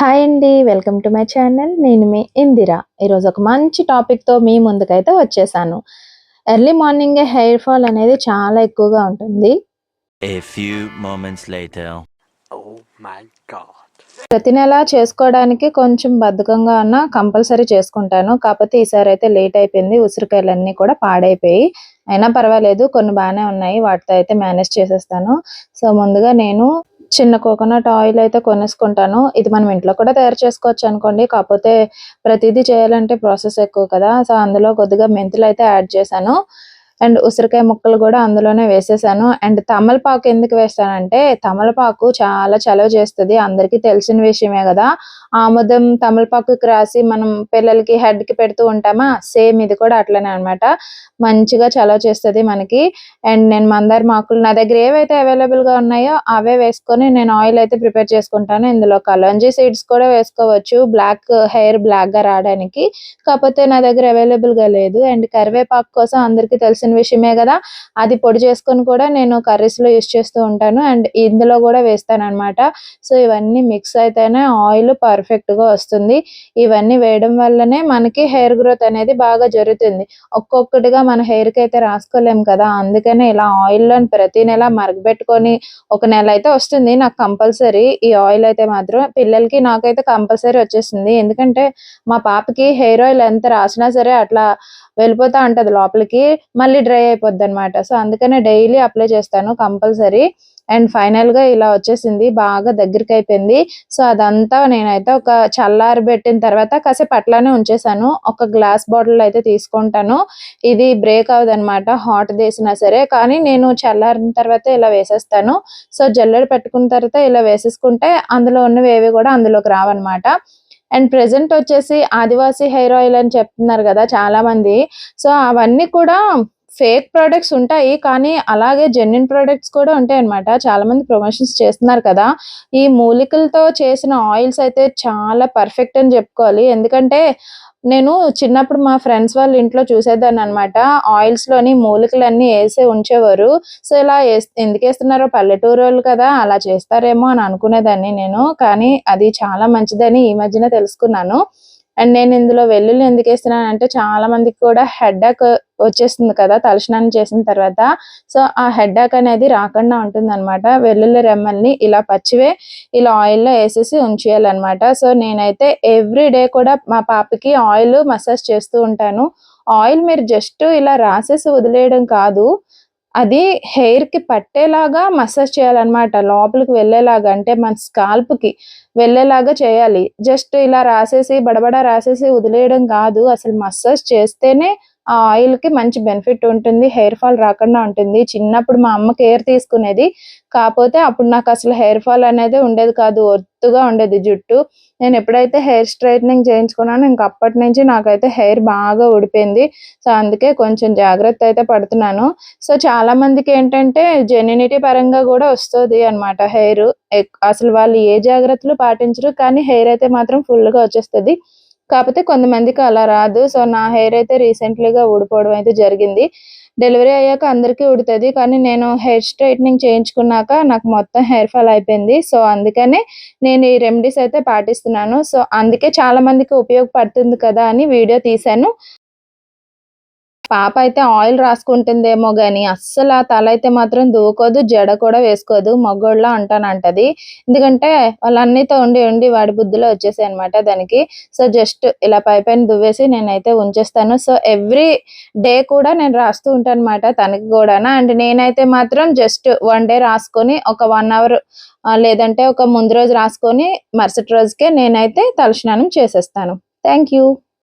Hi అండి welcome to my channel. నేను మీ ఇందిర. ఈరోజు ఒక మంచి టాపిక్తో మీ ముందుకైతే వచ్చేసాను. ఎర్లీ మార్నింగే హెయిర్ ఫాల్ అనేది చాలా ఎక్కువగా ఉంటుంది. Oh. ప్రతి నెల చేసుకోవడానికి కొంచెం బద్ధకంగా ఉన్న కంపల్సరీ చేసుకుంటాను. కాకపోతే ఈసారి అయితే లేట్ అయిపోయింది. ఉసిరికాయలన్నీ కూడా పాడైపోయి అయినా పర్వాలేదు కొన్ని బాగానే ఉన్నాయి. వాటితో అయితే మేనేజ్ చేసేస్తాను. సో ముందుగా నేను చిన్న కోకోనట్ ఆయిల్ అయితే కొనేసుకుంటాను. ఇది మనం ఇంట్లో కూడా తయారు చేసుకోవచ్చు అనుకోండి. కాకపోతే ప్రతిదీ చేయాలంటే ప్రాసెస్ ఎక్కువ కదా. సో అందులో కొద్దిగా మెంతులు అయితే యాడ్ చేశాను. అండ్ ఉసిరికాయ ముక్కలు కూడా అందులోనే వేసేసాను. అండ్ తమలపాకు ఎందుకు వేస్తానంటే తమలపాకు చాలా చలవ చేస్తుంది. అందరికీ తెలిసిన విషయమే కదా. ఆముదం తమలపాకుకి రాసి మనం పిల్లలకి హెడ్కి పెడుతూ ఉంటామా? సేమ్ ఇది కూడా అట్లనే అన్నమాట. మంచిగా చలవ చేస్తుంది మనకి. అండ్ నేను మందార మాకులు నా దగ్గర ఏవైతే అవైలబుల్గా ఉన్నాయో అవే వేసుకొని నేను ఆయిల్ అయితే ప్రిపేర్ చేసుకుంటాను. ఇందులో కలంజీ సీడ్స్ కూడా వేసుకోవచ్చు. బ్లాక్ హెయిర్ బ్లాక్గా రావడానికి. కాకపోతే నా దగ్గర అవైలబుల్గా లేదు. అండ్ కరివేపాకు కోసం అందరికీ తెలిసిన విషయమే కదా. అది పొడి చేసుకొని కూడా నేను కర్రీస్లో యూస్ చేస్తూ ఉంటాను. అండ్ ఇందులో కూడా వేస్తాను అనమాట సో ఇవన్నీ మిక్స్ అయితేనే ఆయిల్ పర్ఫెక్ట్గా వస్తుంది. ఇవన్నీ వేయడం వల్లనే మనకి హెయిర్ గ్రోత్ అనేది బాగా జరుగుతుంది. ఒక్కొక్కటిగా మన హెయిర్కి అయితే రాసుకోలేం కదా. అందుకనే ఇలా ఆయిల్లో ప్రతి నెల మరగబెట్టుకొని ఒక నెల అయితే వస్తుంది. నాకు కంపల్సరీ ఈ ఆయిల్ అయితే మాత్రం. పిల్లలకి నాకైతే కంపల్సరీ వచ్చేసింది. ఎందుకంటే మా పాపకి హెయిర్ ఆయిల్ ఎంత రాసినా సరే అట్లా వెళ్ళిపోతా ఉంటుంది లోపలికి మళ్ళీ డ్రై అయిపోద్ది అనమాట సో అందుకనే డైలీ అప్లై చేస్తాను కంపల్సరీ. అండ్ ఫైనల్గా ఇలా వచ్చేసింది బాగా దగ్గరికి అయిపోయింది సో అదంతా నేనైతే ఒక చల్లారి పెట్టిన తర్వాత కాసేపు అట్లానే ఉంచేసాను ఒక గ్లాస్ బాటిల్ అయితే తీసుకుంటాను. ఇది బ్రేక్ అవ్వదు అనమాట హాట్ తీసినా సరే. కానీ నేను చల్లారిన తర్వాత ఇలా వేసేస్తాను. సో జల్లెడ పెట్టుకున్న తర్వాత ఇలా వేసేసుకుంటే అందులో ఉన్నవి ఏవి కూడా అందులోకి రావన్నమాట. అండ్ ప్రెసెంట్ వచ్చేసి ఆదివాసీ హెయిర్ ఆయిల్ అని చెప్తున్నారు కదా చాలా మంది సో అవన్నీ కూడా ఫేక్ ప్రొడక్ట్స్ ఉంటాయి కానీ అలాగే జెన్యున్ ప్రొడక్ట్స్ కూడా ఉంటాయి అన్నమాట. చాలా మంది ప్రమోషన్స్ చేస్తున్నారు కదా. ఈ మూలికలతో చేసిన ఆయిల్స్ అయితే చాలా పర్ఫెక్ట్ అని చెప్పుకోవాలి. ఎందుకంటే నేను చిన్నప్పుడు మా ఫ్రెండ్స్ వాళ్ళ ఇంట్లో చూసేదాన్ని అనమాట ఆయిల్స్లోని మూలికలన్నీ వేసి ఉంచేవారు. సో ఇలా ఎందుకు వేస్తున్నారో పల్లెటూరు వాళ్ళు కదా అలా చేస్తారేమో అని అనుకునేదాన్ని నేను. కానీ అది చాలా మంచిదని ఈ మధ్యన తెలుసుకున్నాను. అండ్ నేను ఇందులో వెల్లుల్లి ఎందుకు వేస్తున్నాను అంటే చాలా మందికి కూడా హెడ్డాక్ వచ్చేస్తుంది కదా తలస్నానం చేసిన తర్వాత. సో ఆ హెడ్డాక్ అనేది రాకుండా ఉంటుంది అనమాట వెల్లుల్లి రెమ్మల్ని ఇలా పచ్చివే ఇలా ఆయిల్లో వేసేసి ఉంచేయాలన్నమాట. సో నేనైతే ఎవ్రీ డే కూడా మా పాపకి ఆయిల్ మసాజ్ చేస్తూ ఉంటాను. ఆయిల్ మీరు జస్ట్ ఇలా రాసేసి వదిలేయడం కాదు. అది హెయిర్కి పట్టేలాగా మసాజ్ చేయాలన్నమాట. లోపలికి వెళ్ళేలాగా అంటే మన స్కాల్ప్కి వెళ్ళేలాగా చేయాలి. జస్ట్ ఇలా రాసేసి బడబడ రాసేసి వదిలేయడం కాదు. అసలు మసాజ్ చేస్తేనే ఆ ఆయిల్కి మంచి బెనిఫిట్ ఉంటుంది హెయిర్ ఫాల్ రాకుండా ఉంటుంది. చిన్నప్పుడు మా అమ్మ కేర్ తీసుకునేది. కాకపోతే అప్పుడు నాకు అసలు హెయిర్ ఫాల్ అనేది ఉండేది కాదు ఒత్తుగా ఉండేది జుట్టు. నేను ఎప్పుడైతే హెయిర్ స్ట్రైట్నింగ్ చేయించుకున్నానో ఇంక అప్పటి నుంచి నాకైతే హెయిర్ బాగా ఊడిపోయింది. సో అందుకే కొంచెం జాగ్రత్త అయితే పడుతున్నాను. సో చాలా మందికి ఏంటంటే జెన్యునిటీ పరంగా కూడా వస్తుంది అన్నమాట హెయిర్. అసలు వాళ్ళు ఏ జాగ్రత్తలు పాటించరు కానీ హెయిర్ అయితే మాత్రం ఫుల్గా వచ్చేస్తుంది. కాకపోతే కొంతమందికి అలా రాదు. సో నా హెయిర్ అయితే రీసెంట్లీగా ఊడిపోవడం అయితే జరిగింది. డెలివరీ అయ్యాక అందరికీ ఉడుతుంది కానీ నేను హెయిర్ స్ట్రైట్నింగ్ చేయించుకున్నాక నాకు మొత్తం హెయిర్ ఫాల్ అయిపోయింది. సో అందుకనే నేను ఈ రెమెడీస్ అయితే పాటిస్తున్నాను. సో అందుకే చాలా మందికి ఉపయోగపడుతుంది కదా అని వీడియో తీశాను. పాప అయితే ఆయిల్ రాసుకుంటుందేమో గాని అస్సలు ఆ తల అయితే మాత్రం దూకోదు జడ కూడా వేసుకోదు మగోళ్ళ అంటానంటది. ఎందుకంటే వాళ్ళన్నీతో ఉండి ఉండి వాడి బుద్ధిలో వచ్చేసాయి అనమాట దానికి. సో జస్ట్ ఇలా పై పైన దువ్వేసి నేనైతే ఉంచేస్తాను. సో ఎవ్రీ డే కూడా నేను రాస్తూ ఉంటాను అనమాట తనకి కూడా అండ్ నేనైతే మాత్రం జస్ట్ వన్ డే రాసుకొని ఒక వన్ అవర్ లేదంటే ఒక ముందు రోజు రాసుకొని మరుసటి రోజుకే నేనైతే తలస్నానం చేసేస్తాను. Thank you.